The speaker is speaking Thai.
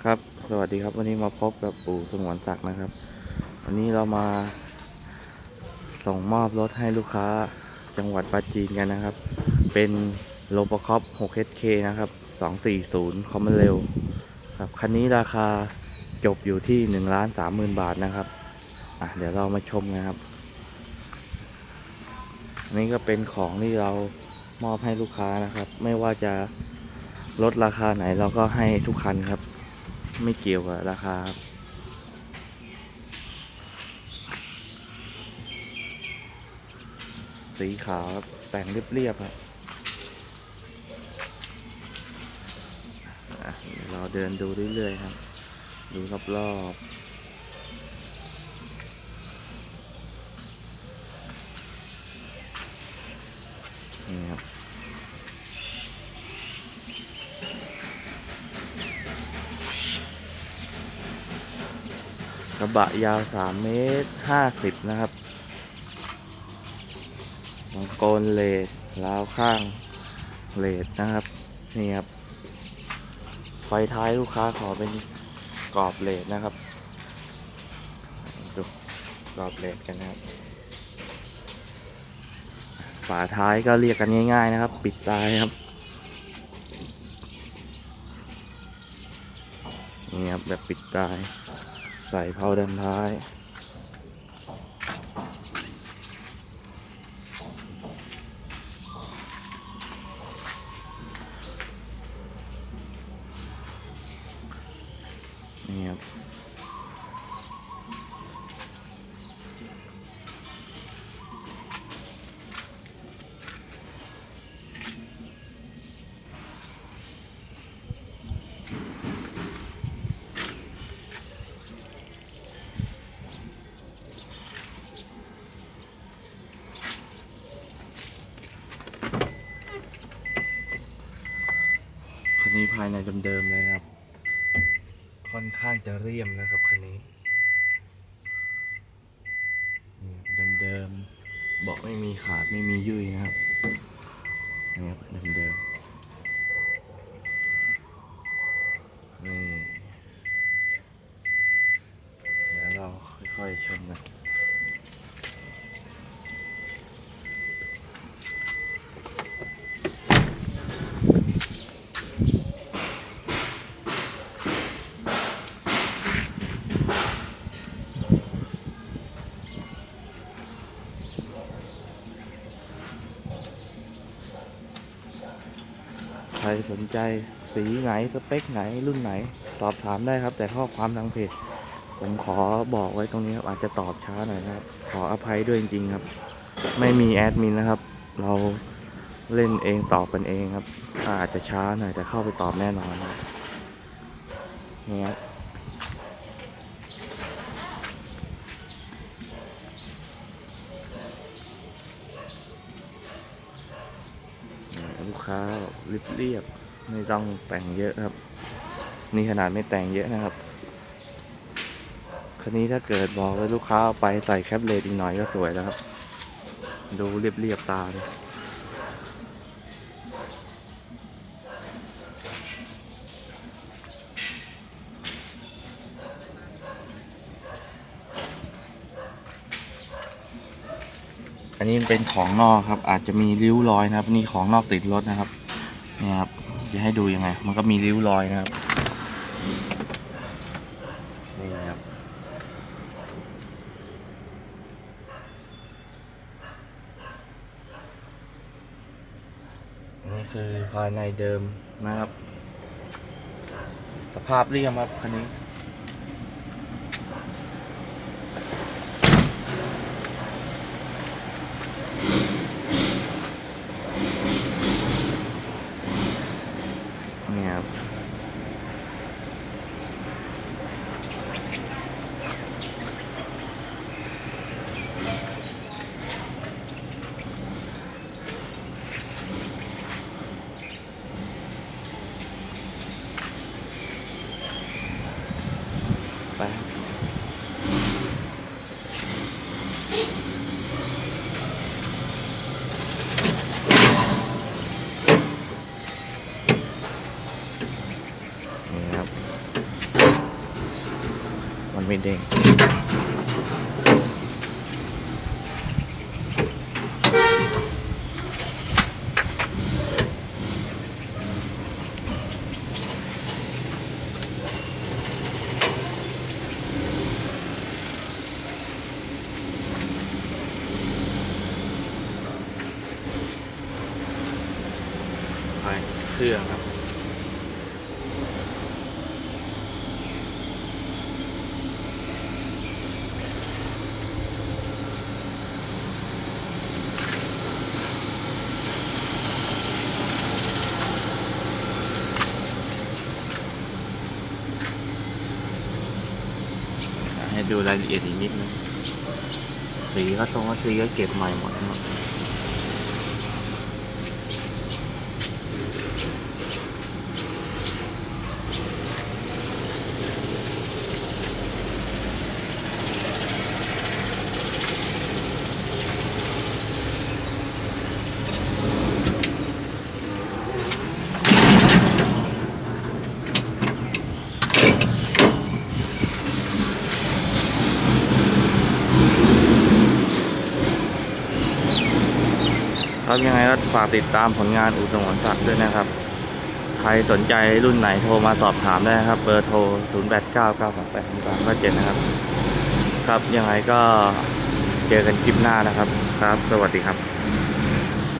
ครับ สวัสดีครับวันนี้มาพบกับปู่สงวนศักดิ์นะครับ วันนี้เรามาส่งมอบรถให้ลูกค้าจังหวัดปราจีนกันนะครับ เป็นโลบคอป 6HK นะครับ 240 คอมเมเร็วครับคันนี้ราคาจบอยู่ที่1ล้าน30,000 บาทนะครับอะเดี๋ยวเรามาชมกันครับอันนี้ก็เป็นของที่เรามอบให้ลูกค้านะครับ ไม่ว่าจะลดราคาไหนเราก็ให้ทุกคันครับ ไม่เกี่ยวกับราคาครับสีขาวครับแต่งเรียบๆครับเราเดินดูเรื่อยๆครับ ดูรอบๆนี่ครับ ก ระบะยาว3เมตร50 นะครับวงโกนเลดราวข้างเลดนะครับ นี่ครับ ไฟท้ายลูกค้าขอเป็นกรอบเลดนะครับ ดูกรอบเลดกันนะครับ ฝาท้ายก็เรียกกันง่าย ๆ นะครับ ปิดตายครับนี่ครับแบบปิดตาย ใส่เผาด้านท้าย ภายในเดิมๆเลยนะครับ ค่อนข้างจะเรียมนะครับคันนี้นี่เดิมๆเบอกไม่มีขาดไม่มียุ่ยนะครับนี่ครับเดิมๆนี่เดี๋ยวเราค่อยๆชมกัน ใครสนใจสีไหนสเปคไหนรุ่นไหน สอบถามได้ครับ แต่ข้อความทางเพจผมขอบอกไว้ตรงนี้ครับอาจจะตอบช้าหน่อยนะครับ ขออภัยด้วยจริงๆครับ ไม่มีแอดมินนะครับ เราเล่นเองตอบกันเองครับ อาจจะช้าหน่อยแต่เข้าไปตอบแน่นอนครับนี่ครับ ลูกค้าเรียบๆไม่ต้องแต่งเยอะครับ นี่ขนาดไม่แต่งเยอะนะครับคันนี้ถ้าเกิดบอกว่าลูกค้าไปใส่แคปเลดอีกหน่อยก็สวยแล้วครับ ดูเรียบๆตาเลย อันนี้เป็นของนอกครับ อาจจะมีริ้วรอยนะครับ นี่ของนอกติดรถนะครับนี่ครับจะให้ดูยังไง มันก็มีริ้วรอยนะครับนี่ครับนี่คือภายในเดิมนะครับ สภาพเรียมครับคันนี้ ไปมันไม่เด้ง ไปเครื่องครับให้ดูรายละเอียดอีกนิดนึงสีก็ตรงก็สีก็เก็บใหม่หมดนะครับ ครับยังไงก็ฝากติดตามผลงานอู่สงวนสัตว์ด้วยนะครับ ใครสนใจรุ่นไหนโทรมาสอบถามได้นะครับ เบอร์โทร 0 8 9 9 2 8 3 3 7นะครับ ครับยังไงก็เจอกันคลิปหน้านะครับ ครับ สวัสดีครับ